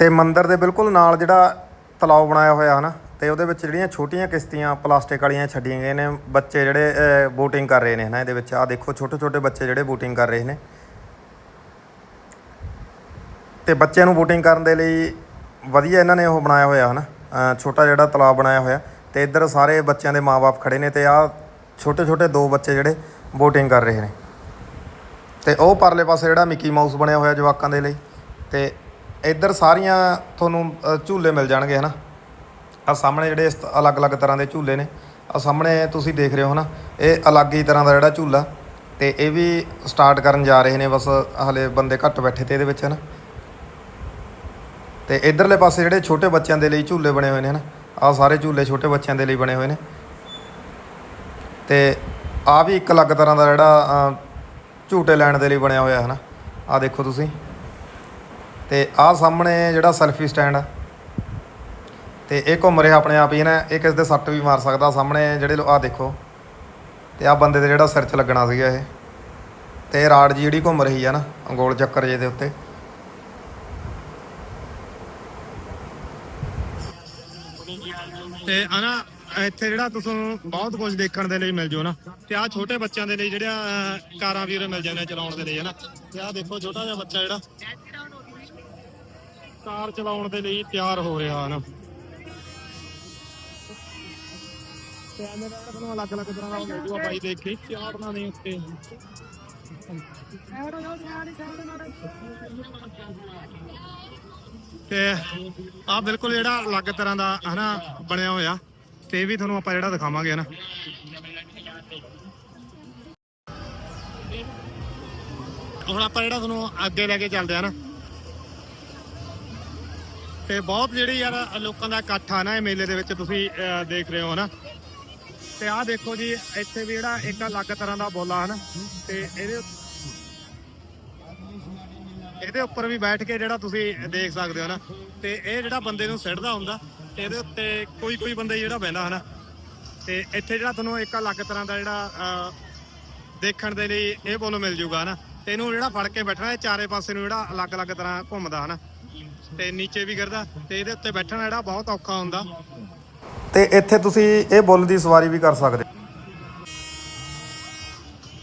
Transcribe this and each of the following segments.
ਤੇ ਮੰਦਿਰ ਦੇ ਬਿਲਕੁਲ ਨਾਲ ਜਿਹੜਾ ਤਲਾਬ ਬਣਾਇਆ ਹੋਇਆ ਹਨਾ, ਤੇ ਉਹਦੇ ਵਿੱਚ ਜਿਹੜੀਆਂ ਛੋਟੀਆਂ ਕਿਸ਼ਤੀਆਂ ਪਲਾਸਟਿਕ ਵਾਲੀਆਂ ਛੱਡੀਆਂ ਗਈਆਂ ਨੇ, ਬੱਚੇ ਜਿਹੜੇ ਬੋਟਿੰਗ ਕਰ ਰਹੇ ਨੇ ਹਨਾ ਇਹਦੇ ਵਿੱਚ। ਆਹ ਦੇਖੋ ਛੋਟੇ ਛੋਟੇ ਬੱਚੇ ਜਿਹੜੇ ਬੋਟਿੰਗ ਕਰ ਰਹੇ ਨੇ। ਤੇ ਬੱਚਿਆਂ ਨੂੰ ਬੋਟਿੰਗ ਕਰਨ ਦੇ ਲਈ ਵਧੀਆ ਇਹਨਾਂ ਨੇ ਉਹ ਬਣਾਇਆ ਹੋਇਆ ਹਨਾ, ਅਹ, ਛੋਟਾ ਜਿਹੜਾ ਤਲਾਅ ਬਣਾਇਆ ਹੋਇਆ। ਤੇ ਇੱਧਰ ਸਾਰੇ ਬੱਚਿਆਂ ਦੇ ਮਾਪੇ ਖੜੇ ਨੇ ਤੇ ਆਹ ਛੋਟੇ ਛੋਟੇ ਦੋ ਬੱਚੇ ਜਿਹੜੇ ਬੋਟਿੰਗ ਕਰ ਰਹੇ ਨੇ। ਤੇ ਉਹ ਪਰਲੇ ਪਾਸੇ ਜਿਹੜਾ ਮਿੱਕੀ ਮਾਊਸ ਬਣਿਆ ਹੋਇਆ ਜਵਾਕਾਂ ਦੇ ਲਈ, ਤੇ ਇੱਧਰ ਸਾਰੀਆਂ ਤੁਹਾਨੂੰ ਝੂਲੇ ਮਿਲ ਜਾਣਗੇ, ਹਨਾ? ਆ ਸਾਹਮਣੇ ਜਿਹੜੇ ਇਸ ਅਲੱਗ-ਅਲੱਗ ਤਰ੍ਹਾਂ ਦੇ ਝੂਲੇ ਨੇ। ਆ ਸਾਹਮਣੇ ਤੁਸੀਂ ਦੇਖ ਰਹੇ ਹੋ ਨਾ ਇਹ ਅਲੱਗ ਹੀ ਤਰ੍ਹਾਂ ਦਾ ਜਿਹੜਾ ਝੂਲਾ। ਤੇ ਇਹ ਵੀ ਸਟਾਰਟ ਕਰਨ ਜਾ ਰਹੇ ਨੇ, ਬਸ ਹਲੇ ਬੰਦੇ ਘੱਟ ਬੈਠੇ ਤੇ ਇਹਦੇ ਵਿੱਚ, ਹਨਾ? ਤੇ ਇਧਰਲੇ ਪਾਸੇ ਜਿਹੜੇ ਛੋਟੇ ਬੱਚਿਆਂ ਦੇ ਲਈ ਝੂਲੇ ਬਣੇ ਹੋਏ ਨੇ, ਹਨਾ? ਆ ਸਾਰੇ ਝੂਲੇ ਛੋਟੇ ਬੱਚਿਆਂ ਦੇ ਲਈ ਬਣੇ ਹੋਏ ਨੇ। ਤੇ ਆ ਵੀ ਇੱਕ ਅਲੱਗ ਤਰ੍ਹਾਂ ਦਾ ਜਿਹੜਾ ਝੂਟੇ ਲੈਣ ਦੇ ਲਈ ਬਣਿਆ ਹੋਇਆ ਹੈ ਨਾ ਆ ਦੇਖੋ ਤੁਸੀਂ। ਤੇ ਆਹ ਸਾਹਮਣੇ ਜਿਹੜਾ ਸੈਲਫੀ ਸਟੈਂਡ ਆ। ਤੇ ਇਹ ਘੁੰਮ ਰਿਹਾ ਆਪਣੇ ਆਪ ਹੀ ਨਾ ਇਹ ਕਿਸ ਦੇ ਸੱਟ ਵੀ ਮਾਰ ਸਕਦਾ ਸਾਹਮਣੇ ਜਿਹੜੇ ਆ ਦੇਖੋ। ਤੇ ਆ ਬੰਦੇ ਦੇ ਜਿਹੜਾ ਸਿਰ 'ਚ ਲੱਗਣਾ ਸੀਗਾ ਇਹ। ਤੇ ਰਾਡ ਜੀ ਜਿਹੜੀ ਘੁੰਮ ਰਹੀ ਆ ਨਾ ਗੋਲ ਚੱਕਰ ਜੇ ਦੇ ਉੱਤੇ। ਤੇ ਆ ਇੱਥੇ ਜਿਹੜਾ ਤੁਹਾਨੂੰ ਬਹੁਤ ਕੁਝ ਦੇਖਣ ਦੇ ਲਈ ਮਿਲ ਜੂ ਨਾ। ਤੇ ਆ ਛੋਟੇ ਬੱਚਿਆਂ ਦੇ ਲਈ ਜਿਹੜਾ ਅਹ, ਕਾਰਾਂ ਵੀਰੇ ਮਿਲ ਜਾਂਦੇ ਚਲਾਉਣ ਦੇ ਲਈ ਹਨਾ ਤੇ ਆ ਦੇਖੋ ਛੋਟਾ ਜਿਹਾ ਬੱਚਾ ਜਿਹੜਾ। ਕਾਰ ਚਲਾਉਣ ਦੇ ਲਈ ਤਿਆਰ ਹੋ ਰਿਹਾ ਹਨਾ। ਤੇ ਜਿਹੜਾ ਤੁਹਾਨੂੰ ਅਲੱਗ-ਅਲੱਗ ਤਰ੍ਹਾਂ ਦਾ ਉਹ ਬਾਈ ਦੇਖ ਕੇ ਚਾੜਨਾ ਨਹੀਂ ਉੱਤੇ ਤੇ ਆ ਬਿਲਕੁਲ ਜਿਹੜਾ ਅਲੱਗ ਤਰ੍ਹਾਂ ਦਾ, ਹਨਾ, ਬਣਿਆ ਹੋਇਆ, ਤੇ ਇਹ ਵੀ ਤੁਹਾਨੂੰ ਆਪਾਂ ਜਿਹੜਾ ਦਿਖਾਵਾਂਗੇ, ਹਨਾ। ਹੁਣ ਆਪਾਂ ਜਿਹੜਾ ਤੁਹਾਨੂੰ ਅੱਗੇ ਲੈ ਕੇ ਚੱਲਦੇ ਆ ਨਾ ਤੇ ਬਹੁਤ ਜਿਹੜੀ ਯਾਰ ਲੋਕਾਂ ਦਾ ਇਕੱਠ ਆ ਨਾ ਇਹ ਮੇਲੇ ਦੇ ਵਿੱਚ ਤੁਸੀਂ ਅਹ, ਦੇਖ ਰਹੇ ਹੋ ਹਨਾ ਤੇ ਆਹ ਦੇਖੋ ਜੀ ਇੱਥੇ ਵੀ ਜਿਹੜਾ ਇੱਕ ਅਲੱਗ ਤਰ੍ਹਾਂ ਦਾ ਬੋਲਾ ਹਨਾ ਤੇ ਇਹਦੇ ਇਹਦੇ ਉੱਪਰ ਵੀ ਬੈਠ ਕੇ ਜਿਹੜਾ ਤੁਸੀਂ ਦੇਖ ਸਕਦੇ ਹੋ ਨਾ ਤੇ ਇਹ ਜਿਹੜਾ ਬੰਦੇ ਨੂੰ ਸਿੱਟਦਾ ਹੁੰਦਾ ਤੇ ਇਹਦੇ ਉੱਤੇ ਕੋਈ ਕੋਈ ਬੰਦਾ ਹੀ ਜਿਹੜਾ ਬਹਿੰਦਾ ਹਨਾ। ਤੇ ਇੱਥੇ ਜਿਹੜਾ ਤੁਹਾਨੂੰ ਇੱਕ ਅਲੱਗ ਤਰ੍ਹਾਂ ਦਾ ਜਿਹੜਾ ਅਹ, ਦੇਖਣ ਦੇ ਲਈ ਇਹ ਬੋਲ ਮਿਲ ਜੂਗਾ ਹਨਾ। ਤੇ ਇਹਨੂੰ ਜਿਹੜਾ ਫੜ ਕੇ ਬੈਠਣਾ ਇਹ ਚਾਰੇ ਪਾਸੇ ਨੂੰ ਜਿਹੜਾ ਅਲੱਗ-ਅਲੱਗ ਤਰ੍ਹਾਂ ਘੁੰਮਦਾ ਹਨਾ। ਤੇ ਨੀਚੇ ਵੀ ਗਿਰਦਾ ਤੇ ਇਹਦੇ ਉੱਤੇ ਬੈਠਣਾ ਜਿਹੜਾ ਬਹੁਤ ਔਖਾ ਹੁੰਦਾ। ਤੇ ਇੱਥੇ ਤੁਸੀਂ ਇਹ ਬੁੱਲ ਦੀ ਸਵਾਰੀ ਵੀ ਕਰ ਸਕਦੇ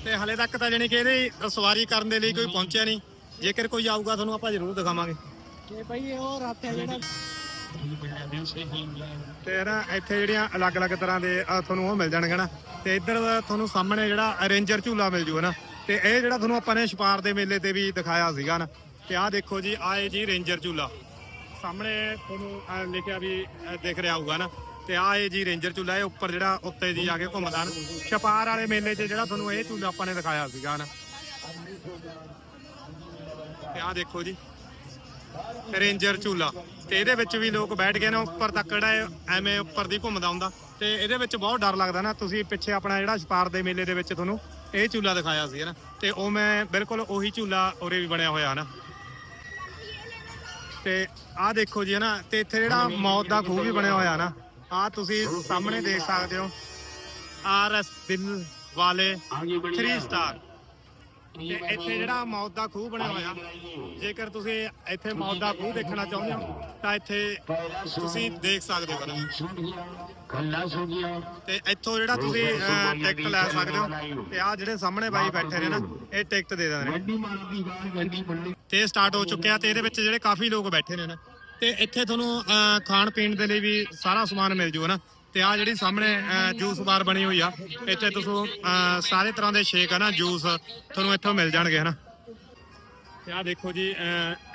ਤੇ ਹਲੇ ਤੱਕ ਤਾਂ ਜਾਣੀ ਕਿ ਇਹਦੀ ਸਵਾਰੀ ਕਰਨ ਦੇ ਲਈ ਕੋਈ ਪਹੁੰਚਿਆ ਨਹੀਂ। ਜੇਕਰ ਕੋਈ ਆਊਗਾ ਤੁਹਾਨੂੰ ਆਪਾਂ ਜ਼ਰੂਰ ਦਿਖਾਵਾਂਗੇ। ਤੇ ਭਾਈ ਉਹ ਰਾਤੇ ਜਿਹੜਾ ਤੇ ਨਾ ਇੱਥੇ ਜਿਹੜੀਆਂ ਅਲੱਗ-ਅਲੱਗ ਤਰ੍ਹਾਂ ਦੇ ਤੁਹਾਨੂੰ ਉਹ ਮਿਲ ਜਾਣਗੇ ਨਾ। ਤੇ ਇੱਧਰ ਤੁਹਾਨੂੰ ਸਾਹਮਣੇ ਜਿਹੜਾ ਰੇਂਜਰ ਝੂਲਾ ਮਿਲ ਜੂਗਾ ਨਾ। ਤੇ ਇਹ ਜਿਹੜਾ ਤੁਹਾਨੂੰ ਆਪਾਂ ਨੇ ਛਪਾਰ ਦੇ ਮੇਲੇ ਤੇ ਵੀ ਦਿਖਾਇਆ ਸੀਗਾ ਨਾ। ਤੇ ਆਹ ਦੇਖੋ ਜੀ ਆਏ ਜੀ ਰੇਂਜਰ ਝੂਲਾ। ਸਾਹਮਣੇ ਤੁਹਾਨੂੰ ਅਹ, ਲਿਖਿਆ ਵੀ ਅਹ, ਦਿਖ ਰਿਹਾ ਹੋਊਗਾ ਨਾ। ਤੇ ਆਹ ਇਹ ਜੀ ਰੇਂਜਰ ਝੂਲਾ ਇਹ ਉੱਪਰ ਜਿਹੜਾ ਉੱਤੇ ਜੀ ਜਾ ਕੇ ਘੁੰਮਦਾ ਨਾ। ਛਪਾਰ ਵਾਲੇ ਮੇਲੇ 'ਚ ਜਿਹੜਾ ਤੁਹਾਨੂੰ ਇਹ ਝੂਲਾ ਆਪਾਂ ਨੇ ਦਿਖਾਇਆ ਸੀਗਾ ਨਾ। ਤੇ ਆਹ ਦੇਖੋ ਜੀ ਰੇਂਜਰ ਝੂਲਾ। ਤੇ ਇਹਦੇ ਵਿੱਚ ਵੀ ਲੋਕ ਬੈਠ ਕੇ ਨਾ ਉੱਪਰ ਤੱਕ ਜਿਹੜਾ ਇਹ ਐਵੇਂ ਉੱਪਰ ਦੀ ਘੁੰਮਦਾ ਹੁੰਦਾ। ਤੇ ਇਹਦੇ ਵਿੱਚ ਬਹੁਤ ਡਰ ਲੱਗਦਾ ਨਾ ਤੁਸੀਂ ਪਿੱਛੇ ਆਪਣਾ ਜਿਹੜਾ ਛਪਾਰ ਦੇ ਮੇਲੇ ਦੇ ਵਿੱਚ ਤੁਹਾਨੂੰ ਇਹ ਝੂਲਾ ਦਿਖਾਇਆ ਸੀ ਨਾ। ਤੇ ਉਹ ਮੈਂ ਬਿਲਕੁਲ ਉਹੀ ਝੂਲਾ ਉਰੇ ਵੀ ਬਣਿਆ ਹੋਇਆ ਨਾ। ਤੇ ਆਹ ਦੇਖੋ ਜੀ ਨਾ? ਤੇ ਇੱਥੇ ਜਿਹੜਾ ਮੌਤ ਦਾ ਖੂਹ ਵੀ ਬਣਿਆ ਹੋਇਆ ਨਾ ਆਹ ਤੁਸੀਂ ਸਾਹਮਣੇ ਦੇਖ ਸਕਦੇ ਹੋ। ਆਰ ਐਸ ਦਿਲ ਵਾਲੇ 3 ਸਟਾਰ ਤੇ ਇੱਥੇ ਜਿਹੜਾ ਮੌਤ ਦਾ ਖੂਹ ਬਣਿਆ ਹੋਇਆ ਜੇਕਰ ਤੁਸੀਂ ਇੱਥੇ ਮੌਤ ਦਾ ਖੂਹ ਦੇਖਣਾ ਚਾਹੁੰਦੇ ਹੋ ਤਾਂ ਇੱਥੇ ਤੁਸੀਂ ਦੇਖ ਸਕਦੇ ਹੋ। ਤੇ ਇੱਥੋਂ ਜਿਹੜਾ ਤੁਸੀਂ ਟਿਕਟ ਲੈ ਸਕਦੇ ਹੋ। ਤੇ ਆਹ ਜਿਹੜੇ ਸਾਹਮਣੇ ਬਾਈ ਬੈਠੇ ਨੇ ਨਾ ਇਹ ਟਿਕਟ ਦੇ ਦਿੰਦੇ ਨੇ। ਤੇ ਸਟਾਰਟ ਹੋ ਚੁੱਕਿਆ ਤੇ ਇਹਦੇ ਵਿੱਚ ਜਿਹੜੇ ਕਾਫੀ ਲੋਕ ਬੈਠੇ ਨੇ ਨਾ ਤੇ ਇੱਥੇ ਤੁਹਾਨੂੰ ਖਾਣ ਪੀਣ ਦੇ ਲਈ ਵੀ ਸਾਰਾ ਸਮਾਨ ਮਿਲ ਜੂਗਾ ਨਾ। ਤੇ ਆ ਜਿਹੜੀ ਸਾਹਮਣੇ ਜੂਸ ਬਾਰ ਬਣੀ ਹੋਈ ਆ ਇੱਥੇ ਤੁਸੀਂ ਸਾਰੇ ਤਰ੍ਹਾਂ ਦੇ ਸ਼ੇਕ ਆ ਜੂਸ ਤੁਹਾਨੂੰ ਇੱਥੋਂ ਮਿਲ ਜਾਣਗੇ ਹਨਾ? ਤੇ ਆ ਦੇਖੋ ਜੀ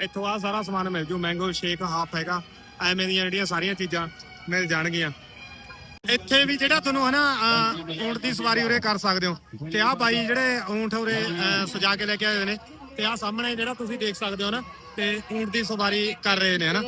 ਇੱਥੋਂ ਆ ਸਾਰਾ ਸਮਾਨ ਮਿਲ ਜੂ ਮੈਂਗੋ ਸ਼ੇਕ ਹਾਫ ਹੈਗਾ ਐਵੇਂ ਦੀਆਂ ਜਿਹੜੀਆਂ ਸਾਰੀਆਂ ਚੀਜ਼ਾਂ ਮਿਲ ਜਾਣਗੀਆਂ। ਇੱਥੇ ਵੀ ਜਿਹੜਾ ਤੁਹਾਨੂੰ ਹਨਾ ਅਹ, ਊਂਠ ਦੀ ਸਵਾਰੀ ਉਰੇ ਕਰ ਸਕਦੇ ਹੋ। ਤੇ ਆ ਬਾਈ ਜਿਹੜੇ ਊਂਠ ਉਰੇ ਅਹ, ਸਜਾ ਕੇ ਲੈ ਕੇ ਆਏ ਨੇ ਤੇ ਆ ਸਾਹਮਣੇ ਜਿਹੜਾ ਤੁਸੀਂ ਦੇਖ ਸਕਦੇ ਹੋ ਨਾ ਤੇ ਊਂਠ ਦੀ ਸਵਾਰੀ ਕਰ ਰਹੇ ਨੇ ਹਨਾ?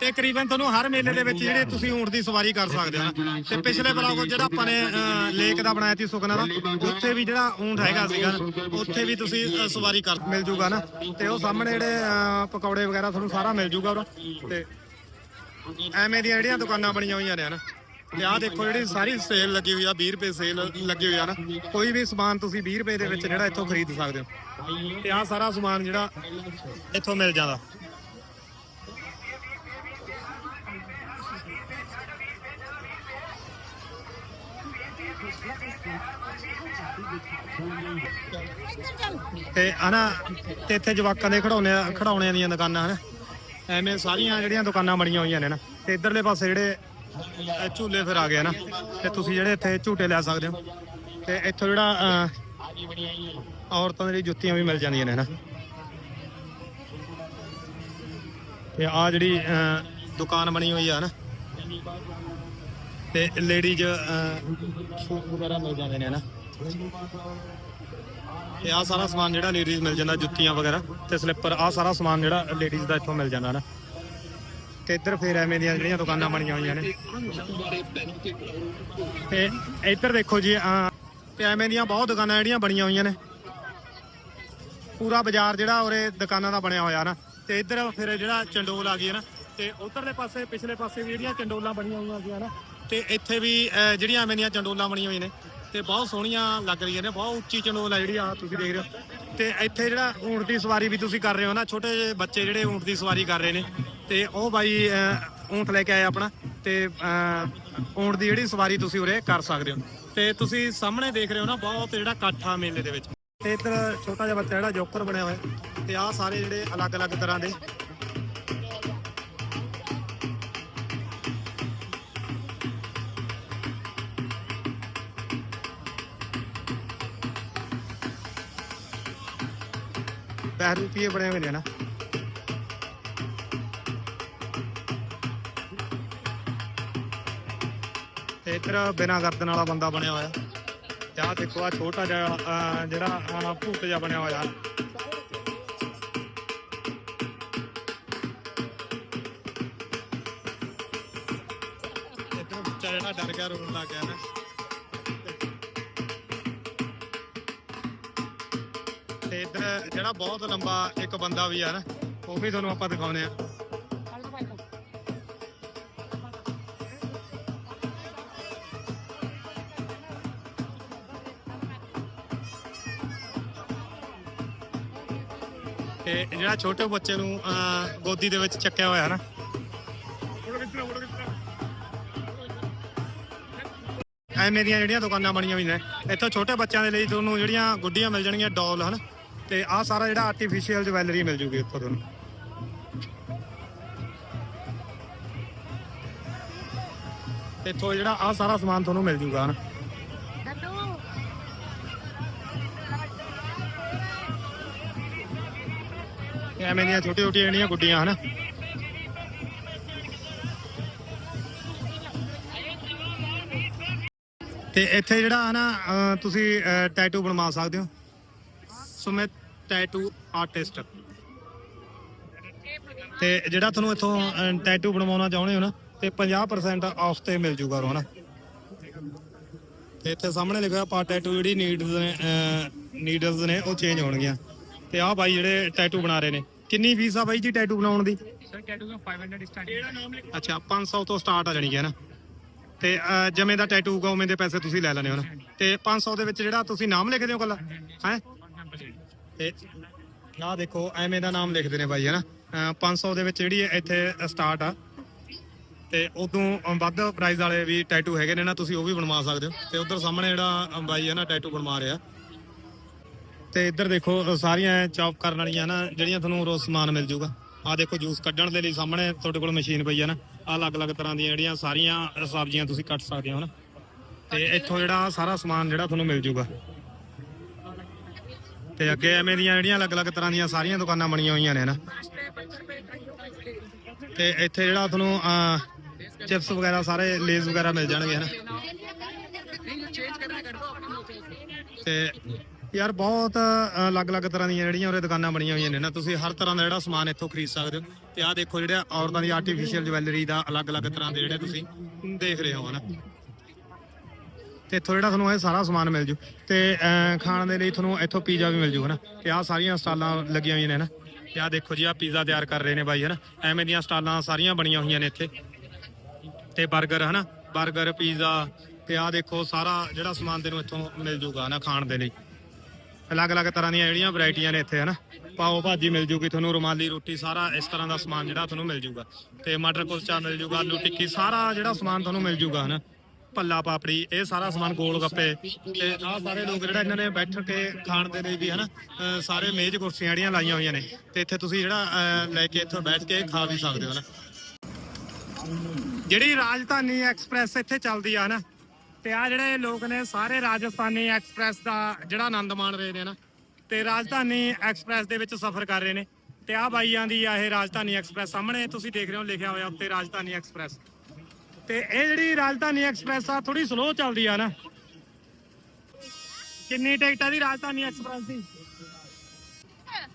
ਤੇ ਕਰੀਬਨ ਤੁਹਾਨੂੰ ਹਰ ਮੇਲੇ ਦੇ ਵਿੱਚ ਜਿਹੜੇ ਤੁਸੀਂ ਊਂਠ ਦੀ ਸਵਾਰੀ ਕਰ ਸਕਦੇ ਹੋ ਨਾ। ਤੇ ਪਿਛਲੇ ਬਲੌਗ ਜਿਹੜਾ ਆਪਾਂ ਨੇ ਅਹ, ਲੇਕ ਦਾ ਬਣਾਇਆ ਸੀ ਸੁਖਨਾ ਦਾ ਉੱਥੇ ਵੀ ਜਿਹੜਾ ਊਂਠ ਹੈਗਾ ਸੀਗਾ ਨਾ, ਉੱਥੇ ਵੀ ਤੁਸੀਂ ਅਹ, ਸਵਾਰੀ ਕਰ ਮਿਲ ਜੂਗਾ ਨਾ। ਤੇ ਉਹ ਸਾਹਮਣੇ ਜਿਹੜੇ ਅਹ, ਪਕੌੜੇ ਵਗੈਰਾ ਤੁਹਾਨੂੰ ਸਾਰਾ ਮਿਲ ਜੂਗਾ ਉਰੇ। ਤੇ ਐਵੇਂ ਦੀਆਂ ਜਿਹੜੀਆਂ ਦੁਕਾਨਾਂ ਬਣੀਆਂ ਹੋਈਆਂ ਨੇ ਹਨਾ। ਤੇ ਆਹ ਦੇਖੋ ਜਿਹੜੀ ਸਾਰੀ ਸੇਲ ਲੱਗੀ ਹੋਈ ਆ 20 ਰੁਪਏ ਸੇਲ ਲੱਗੀ ਹੋਈ ਆ ਨਾ ਕੋਈ ਵੀ ਸਮਾਨ ਤੁਸੀਂ 20 ਰੁਪਏ ਦੇ ਵਿੱਚ ਜਿਹੜਾ ਇੱਥੋਂ ਖਰੀਦ ਸਕਦੇ ਹੋ। ਤੇ ਆਹ ਸਾਰਾ ਸਮਾਨ ਜਿਹੜਾ ਇੱਥੋਂ ਮਿਲ ਜਾਂਦਾ। ਤੇ ਹਨਾ, ਤੇ ਇੱਥੇ ਜਵਾਕਾਂ ਦੇ ਖਿਡੌਣੇ, ਖਿਡੌਣਿਆਂ ਦੀਆਂ ਦੁਕਾਨਾਂ ਹਨ। ਐਵੇਂ ਸਾਰੀਆਂ ਜਿਹੜੀਆਂ ਦੁਕਾਨਾਂ ਬਣੀਆਂ ਹੋਈਆਂ ਨੇ ਨਾ, ਤੇ ਇਧਰਲੇ ਪਾਸੇ ਜਿਹੜੇ ਝੂਲੇ ਫਿਰ ਆ ਗਏ ਨਾ ਤੇ ਤੁਸੀਂ ਜਿਹੜੇ ਇੱਥੇ ਝੂਟੇ ਲੈ ਸਕਦੇ ਹੋ। ਤੇ ਇੱਥੋਂ ਜਿਹੜਾ ਔਰਤਾਂ ਦੇ ਲਈ ਜੁੱਤੀਆਂ ਵੀ ਮਿਲ ਜਾਂਦੀਆਂ ਨੇ ਨਾ ਤੇ ਆ ਜਿਹੜੀ ਦੁਕਾਨ ਬਣੀ ਹੋਈ ਆ ਨਾ ਤੇ ਲੇਡੀਜ਼ ਸੂਟ ਵਗੈਰਾ ਮਿਲ ਜਾਂਦੇ ਨੇ ਨਾ ਤੇ ਆ ਸਾਰਾ ਸਮਾਨ ਜਿਹੜਾ ਲੇਡੀਜ਼ ਮਿਲ ਜਾਂਦਾ, ਜੁੱਤੀਆਂ ਵਗੈਰਾ ਤੇ ਸਲਿੱਪਰ ਆ ਸਾਰਾ ਸਮਾਨ ਜਿਹੜਾ ਲੇਡੀਜ਼ ਦਾ ਇੱਥੋਂ ਮਿਲ ਜਾਂਦਾ ਨਾ। ਤੇ ਇੱਧਰ ਫੇਰ ਐਵੇਂ ਦੀਆਂ ਜਿਹੜੀਆਂ ਦੁਕਾਨਾਂ ਬਣੀਆਂ ਹੋਈਆਂ ਨੇ। ਤੇ ਇੱਧਰ ਦੇਖੋ ਜੀ ਤੇ ਐਵੇਂ ਦੀਆਂ ਬਹੁਤ ਦੁਕਾਨਾਂ ਜਿਹੜੀਆਂ ਬਣੀਆਂ ਹੋਈਆਂ ਨੇ। ਪੂਰਾ ਬਾਜ਼ਾਰ ਜਿਹੜਾ ਉਰੇ ਦੁਕਾਨਾਂ ਦਾ ਬਣਿਆ ਹੋਇਆ ਨਾ। ਤੇ ਇੱਧਰ ਫਿਰ ਜਿਹੜਾ ਚੰਡੋਲ ਆ ਗਈ ਹੈ ਨਾ, ਤੇ ਉਧਰਲੇ ਪਾਸੇ, ਪਿਛਲੇ ਪਾਸੇ ਵੀ ਜਿਹੜੀਆਂ ਚੰਡੋਲਾਂ ਬਣੀਆਂ ਹੋਈਆਂ ਸੀ ਨਾ, ਤੇ ਇੱਥੇ ਵੀ ਜਿਹੜੀਆਂ ਐਵੇਂ ਦੀਆਂ ਚੰਡੋਲਾਂ ਬਣੀਆਂ ਹੋਈਆਂ ਨੇ। ਤੇ ਬਹੁਤ ਸੋਹਣੀਆਂ ਲੱਗ ਰਹੀਆਂ ਨੇ ਬਹੁਤ ਉੱਚੀ ਚੰਡੋਲ ਆ ਜਿਹੜੀ ਆ ਤੁਸੀਂ ਦੇਖ ਰਹੇ ਹੋ। ਤੇ ਇੱਥੇ ਜਿਹੜਾ ਊਂਟ ਦੀ ਸਵਾਰੀ ਵੀ ਤੁਸੀਂ ਕਰ ਰਹੇ ਹੋ ਨਾ ਛੋਟੇ ਜਿਹੇ ਬੱਚੇ ਜਿਹੜੇ ਊਂਟ ਦੀ ਸਵਾਰੀ ਕਰ ਰਹੇ ਨੇ ਤੇ ਉਹ ਬਾਈ ਅਹ, ਊਂਟ ਲੈ ਕੇ ਆਏ ਆਪਣਾ ਤੇ ਅਹ, ਊਂਟ ਦੀ ਜਿਹੜੀ ਸਵਾਰੀ ਤੁਸੀਂ ਉਰੇ ਕਰ ਸਕਦੇ ਹੋ। ਤੇ ਤੁਸੀਂ ਸਾਹਮਣੇ ਦੇਖ ਰਹੇ ਹੋ ਨਾ ਬਹੁਤ ਜਿਹੜਾ ਇਕੱਠ ਆ ਮੇਲੇ ਦੇ ਵਿੱਚ। ਤੇ ਇੱਧਰ ਛੋਟਾ ਜਿਹਾ ਬੱਚਾ ਜਿਹੜਾ ਜੋਕਰ ਬਣਿਆ ਹੋਇਆ ਤੇ ਆਹ ਸਾਰੇ ਜਿਹੜੇ ਅਲੱਗ-ਅਲੱਗ ਤਰ੍ਹਾਂ ਦੇ ਬਹਿਰੂਪੀਏ ਬਣੇ ਹੋਏ ਨੇ ਨਾ ਤੇ ਇੱਧਰ ਬਿਨਾਂ ਗਰਦਨ ਵਾਲਾ ਬੰਦਾ ਬਣਿਆ ਹੋਇਆ। ਤੇ ਆਹ ਦੇਖੋ ਆ ਛੋਟਾ ਜਿਹਾ ਜਿਹੜਾ ਭੂਤ ਜਿਹਾ ਬਣਿਆ ਹੋਇਆ। ਇੱਧਰ ਬੱਚਾ ਜਿਹੜਾ ਡਰ ਗਿਆ ਰੋਣ ਲੱਗ ਗਿਆ ਨਾ। ਜਿਹੜਾ ਬਹੁਤ ਲੰਬਾ ਇੱਕ ਬੰਦਾ ਵੀ ਆ ਨਾ ਉਹ ਵੀ ਤੁਹਾਨੂੰ ਆਪਾਂ ਦਿਖਾਉਨੇ ਆ ਤੇ ਜਿਹੜਾ ਛੋਟੇ ਬੱਚੇ ਨੂੰ ਅਹ, ਗੋਦੀ ਦੇ ਵਿੱਚ ਚੱਕਿਆ ਹੋਇਆ ਨਾ। ਐਵੇਂ ਦੀਆਂ ਜਿਹੜੀਆਂ ਦੁਕਾਨਾਂ ਬਣੀਆਂ ਹੋਈਆਂ ਨੇ ਇੱਥੋਂ ਛੋਟੇ ਬੱਚਿਆਂ ਦੇ ਲਈ ਤੁਹਾਨੂੰ ਜਿਹੜੀਆਂ ਗੁੱਡੀਆਂ ਮਿਲ ਜਾਣਗੀਆਂ ਡਾਲ ਹਨ? ਤੇ ਆਹ ਸਾਰਾ ਜਿਹੜਾ ਆਰਟੀਫੀਸ਼ੀਅਲ ਜਵੈਲਰੀ ਮਿਲ ਜੂਗੀ ਇੱਥੋਂ ਤੁਹਾਨੂੰ। ਤੇ ਇੱਥੋਂ ਜਿਹੜਾ ਆਹ ਸਾਰਾ ਸਮਾਨ ਤੁਹਾਨੂੰ ਮਿਲ ਜੂਗਾ ਹਨ? ਐਵੇਂ ਦੀਆਂ ਛੋਟੀਆਂ ਛੋਟੀਆਂ ਜਿਹੜੀਆਂ ਗੁੱਡੀਆਂ ਹਨ? ਤੇ ਇੱਥੇ ਜਿਹੜਾ ਨਾ ਅਹ, ਤੁਸੀਂ ਟੈਟੂ ਬਣਵਾ ਸਕਦੇ ਹੋ। ਸੁਮਿਤ ਟੈਟੂ ਆਰਟਿਸਟ ਤੇ ਜਿਹੜਾ ਤੁਹਾਨੂੰ ਇੱਥੋਂ ਟੈਟੂ ਬਣਵਾਉਣਾ ਚਾਹੁੰਦੇ ਹੋ ਨਾ ਤੇ 50% ਆਫ ਤੇ ਮਿਲ ਜੂਗਾ ਰੋ ਹਨਾ। ਤੇ ਇੱਥੇ ਸਾਹਮਣੇ ਲਿਖਿਆ ਹੋਇਆ ਪਾ ਟੈਟੂ ਜਿਹੜੀ ਨੀਡਸ ਨੇ ਨੀਡਲਸ ਨੇ ਉਹ ਚੇਂਜ ਹੋਣਗੀਆਂ। ਤੇ ਆਹ ਬਾਈ ਜਿਹੜੇ ਟੈਟੂ ਬਣਾ ਰਹੇ ਨੇ ਕਿੰਨੀ ਫੀਸ ਆ ਬਾਈ ਜੀ ਟੈਟੂ ਬਣਾਉਣ ਦੀ? ਸਰ ਟੈਟੂ ਦਾ 500 ਸਟਾਰਟ ਅੱਛਾ 500 ਤੋਂ ਸਟਾਰਟ ਆ ਜਾਣੀ ਹੈ ਨਾ ਤੇ ਜਿਵੇਂ ਦਾ ਟੈਟੂ ਹੋਊਗਾ ਉਵੇਂ ਦੇ ਪੈਸੇ ਤੁਸੀਂ ਲੈ ਲੈਣੇ ਹੋ ਨਾ ਤੇ 500 ਦੇ ਵਿੱਚ ਜਿਹੜਾ ਤੁਸੀਂ ਨਾਮ ਲਿਖਦੇ ਹੋ ਕੱਲਾ ਹੈ? ਤੇ ਆਹ ਦੇਖੋ, ਐਵੇਂ ਦਾ ਨਾਮ ਲਿਖਦੇ ਨੇ ਬਾਈ, ਹੈ ਨਾ? ਅਹ 500 ਦੇ ਵਿੱਚ ਜਿਹੜੀ ਇੱਥੇ ਸਟਾਰਟ ਆ। ਤੇ ਉਦੋਂ ਵੱਧ ਪ੍ਰਾਈਸ ਵਾਲੇ ਵੀ ਟੈਟੂ ਹੈਗੇ ਨੇ ਨਾ, ਤੁਸੀਂ ਉਹ ਵੀ ਬਣਵਾ ਸਕਦੇ ਹੋ। ਤੇ ਉਧਰ ਸਾਹਮਣੇ ਜਿਹੜਾ, ਅਹ, ਬਾਈ, ਹੈ ਨਾ ਟੈਟੂ ਬਣਵਾ ਰਿਹਾ। ਤੇ ਇੱਧਰ ਦੇਖੋ, ਅਹ, ਸਾਰੀਆਂ ਚੌਪ ਕਰਨ ਵਾਲੀਆਂ ਨਾ, ਜਿਹੜੀਆਂ ਤੁਹਾਨੂੰ ਰੋਜ਼ ਸਮਾਨ ਮਿਲ ਜੂਗਾ। ਆਹ ਦੇਖੋ ਜੂਸ ਕੱਢਣ ਦੇ ਲਈ ਸਾਹਮਣੇ ਤੁਹਾਡੇ ਕੋਲ ਮਸ਼ੀਨ ਪਈ ਹੈ ਨਾ। ਆਹ ਅਲੱਗ-ਅਲੱਗ ਤਰ੍ਹਾਂ ਦੀਆਂ ਜਿਹੜੀਆਂ ਸਾਰੀਆਂ ਸਬਜ਼ੀਆਂ ਤੁਸੀਂ ਕੱਟ ਸਕਦੇ ਹੋ ਨਾ? ਤੇ ਇੱਥੋਂ ਜਿਹੜਾ ਸਾਰਾ ਸਮਾਨ ਜਿਹੜਾ ਤੁਹਾਨੂੰ ਮਿਲ ਜੂਗਾ। ਤੇ ਅੱਗੇ ਐਵੇਂ ਦੀਆਂ ਜਿਹੜੀਆਂ ਅਲੱਗ-ਅਲੱਗ ਤਰ੍ਹਾਂ ਦੀਆਂ ਸਾਰੀਆਂ ਦੁਕਾਨਾਂ ਬਣੀਆਂ ਹੋਈਆਂ ਨੇ ਨਾ। ਤੇ ਇੱਥੇ ਜਿਹੜਾ ਤੁਹਾਨੂੰ ਚਿਪਸ ਵਗੈਰਾ ਸਾਰੇ ਲੇਜ਼ ਵਗੈਰਾ ਮਿਲ ਜਾਣਗੇ ਹਨਾ। ਤੇ ਯਾਰ ਬਹੁਤ ਅਲੱਗ-ਅਲੱਗ ਤਰ੍ਹਾਂ ਦੀਆਂ ਜਿਹੜੀਆਂ ਉਰੇ ਦੁਕਾਨਾਂ ਬਣੀਆਂ ਹੋਈਆਂ ਨੇ ਨਾ। ਤੁਸੀਂ ਹਰ ਤਰ੍ਹਾਂ ਦਾ ਜਿਹੜਾ ਸਮਾਨ ਇੱਥੋਂ ਖਰੀਦ ਸਕਦੇ ਹੋ। ਤੇ ਆਹ ਦੇਖੋ ਜਿਹੜਾ ਔਰਤਾਂ ਦੀ ਆਰਟੀਫੀਸ਼ੀਅਲ ਜਵੈਲਰੀ ਦਾ ਅਲੱਗ-ਅਲੱਗ ਤਰ੍ਹਾਂ ਦੇ ਜਿਹੜੇ ਤੁਸੀਂ ਦੇਖ ਰਹੇ ਹੋ ਹਨਾ। ਤੇ ਇੱਥੋਂ ਜਿਹੜਾ ਤੁਹਾਨੂੰ ਇਹ ਸਾਰਾ ਸਮਾਨ ਮਿਲ ਜੂ। ਤੇ ਖਾਣ ਦੇ ਲਈ ਤੁਹਾਨੂੰ ਇੱਥੋਂ ਪੀਜ਼ਾ ਵੀ ਮਿਲ ਜੂ, ਹਨਾ? ਤੇ ਆਹ ਸਾਰੀਆਂ ਸਟਾਲਾਂ ਲੱਗੀਆਂ ਹੋਈਆਂ ਨੇ, ਹਨਾ? ਤੇ ਆਹ ਦੇਖੋ ਜੀ, ਆਹ ਪੀਜ਼ਾ ਤਿਆਰ ਕਰ ਰਹੇ ਨੇ ਬਾਈ, ਹਨਾ? ਐਵੇਂ ਦੀਆਂ ਸਟਾਲਾਂ ਸਾਰੀਆਂ ਬਣੀਆਂ ਹੋਈਆਂ ਨੇ ਇੱਥੇ। ਤੇ 버ਗਰ ਹਨਾ? 버ਗਰ ਪੀਜ਼ਾ ਤੇ ਆਹ ਦੇਖੋ ਸਾਰਾ ਜਿਹੜਾ ਸਮਾਨ ਤੈਨੂੰ ਇੱਥੋਂ ਮਿਲ ਜੂਗਾ ਨਾ ਖਾਣ ਦੇ ਲਈ। ਅਲੱਗ-ਅਲੱਗ ਤਰ੍ਹਾਂ ਦੀਆਂ ਜਿਹੜੀਆਂ ਵੈਰਾਈਟੀਆਂ ਨੇ ਇੱਥੇ, ਹਨਾ? ਪਾਓ ਭਾਜੀ ਮਿਲ ਜੂਗੀ ਤੁਹਾਨੂੰ, ਰੁਮਾਲੀ ਰੋਟੀ, ਸਾਰਾ ਇਸ ਤਰ੍ਹਾਂ ਦਾ ਸਮਾਨ ਜਿਹੜਾ ਤੁਹਾਨੂੰ ਮਿਲ ਜੂਗਾ। ਤੇ ਮਟਰ ਕੁਲਚਾ ਮਿਲ ਜੂਗਾ, ਆਲੂ ਟਿੱਕੀ, ਸਾਰਾ ਜਿਹੜਾ ਸਮਾਨ ਤੁਹਾਨੂੰ ਮਿਲ ਜੂਗਾ, ਹਨਾ? ਭੱਲਾ ਪਾਪੜੀ, ਇਹ ਸਾਰਾ ਸਮਾਨ ਗੋਲ ਗੱਪੇ। ਤੇ ਆਹ ਸਾਰੇ ਲੋਕ ਜਿਹੜਾ ਇਹਨਾਂ ਨੇ ਬੈਠ ਕੇ ਖਾਣ ਦੇ ਲਈ ਵੀ ਹਨਾ ਸਾਰੇ ਮੇਜ਼ ਕੁਰਸੀਆਂ ਜਿਹੜੀਆਂ ਲਾਈਆਂ ਹੋਈਆਂ ਨੇ, ਤੇ ਇੱਥੇ ਤੁਸੀਂ ਜਿਹੜਾ ਲੈ ਕੇ ਇੱਥੋਂ ਬੈਠ ਕੇ ਖਾ ਵੀ ਸਕਦੇ ਹੋ ਹਨਾ। ਜਿਹੜੀ ਰਾਜਧਾਨੀ ਐਕਸਪ੍ਰੈਸ ਇੱਥੇ ਚੱਲਦੀ ਆ ਨਾ ਤੇ ਆ ਜਿਹੜੇ ਲੋਕ ਨੇ, ਸਾਰੇ ਰਾਜਸਥਾਨੀ ਐਕਸਪ੍ਰੈਸ ਦਾ ਜਿਹੜਾ ਆਨੰਦ ਮਾਣ ਰਹੇ ਨੇ ਨਾ ਤੇ ਰਾਜਧਾਨੀ ਐਕਸਪ੍ਰੈਸ ਦੇ ਵਿੱਚ ਸਫ਼ਰ ਕਰ ਰਹੇ ਨੇ। ਤੇ ਆ ਬਾਈਆਂ ਦੀ ਆ ਇਹ ਰਾਜਧਾਨੀ ਐਕਸਪ੍ਰੈਸ, ਸਾਹਮਣੇ ਤੁਸੀਂ ਦੇਖ ਰਹੇ ਹੋ ਲਿਖਿਆ ਹੋਇਆ ਉੱਤੇ ਰਾਜਧਾਨੀ ਐਕਸਪ੍ਰੈਸ। ਤੇ ਇਹ ਜਿਹੜੀ ਰਾਜਧਾਨੀ ਐਕਸਪ੍ਰੈਸ ਆ ਥੋੜੀ ਸਲੋ ਚੱਲਦੀ ਆ ਨਾ। ਕਿੰਨੀ ਟਿਕਟ ਆ ਦੀ ਰਾਜਧਾਨੀ ਐਕਸਪ੍ਰੈਸ ਦੀ?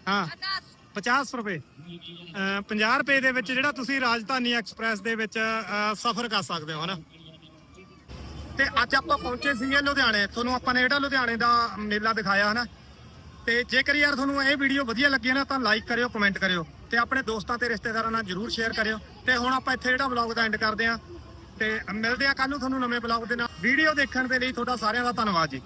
ਹਾਂ 50 ਰੁਪਏ। ਅਹ 50 ਰੁਪਏ ਦੇ ਵਿੱਚ ਜਿਹੜਾ ਤੁਸੀਂ ਰਾਜਧਾਨੀ ਐਕਸਪ੍ਰੈਸ ਦੇ ਵਿੱਚ ਸਫ਼ਰ ਕਰ ਸਕਦੇ ਹੋ, ਹਨਾ? ਤੇ ਅੱਜ ਆਪਾਂ ਪਹੁੰਚੇ ਸੀਗੇ ਲੁਧਿਆਣੇ। ਤੁਹਾਨੂੰ ਆਪਾਂ ਨੇ ਜਿਹੜਾ ਲੁਧਿਆਣੇ ਦਾ ਮੇਲਾ ਦਿਖਾਇਆ, ਹਨਾ? ਤੇ ਜੇਕਰ ਯਾਰ ਤੁਹਾਨੂੰ ਇਹ ਵੀਡੀਓ ਵਧੀਆ ਲੱਗੀ ਨਾ, ਤਾਂ ਲਾਈਕ ਕਰਿਓ ਕਮੈਂਟ ਕਰਿਓ ਤੇ ਆਪਣੇ ਦੋਸਤਾਂ ਤੇ ਰਿਸ਼ਤੇਦਾਰਾਂ ਨਾਲ ਜਰੂਰ ਸ਼ੇਅਰ ਕਰਿਓ। ਤੇ ਹੁਣ ਆਪਾਂ ਇੱਥੇ ਜਿਹੜਾ ਵਲੌਗ ਦਾ ਐਂਡ ਕਰਦੇ ਆਂ ਤੇ ਮਿਲਦੇ ਆ ਕੱਲ ਨੂੰ ਤੁਹਾਨੂੰ ਨਵੇਂ ਵਲੌਗ ਦੇ ਨਾਲ। ਵੀਡੀਓ ਦੇਖਣ ਦੇ ਲਈ ਤੁਹਾਡਾ ਸਾਰਿਆਂ ਦਾ ਧੰਨਵਾਦ ਜੀ।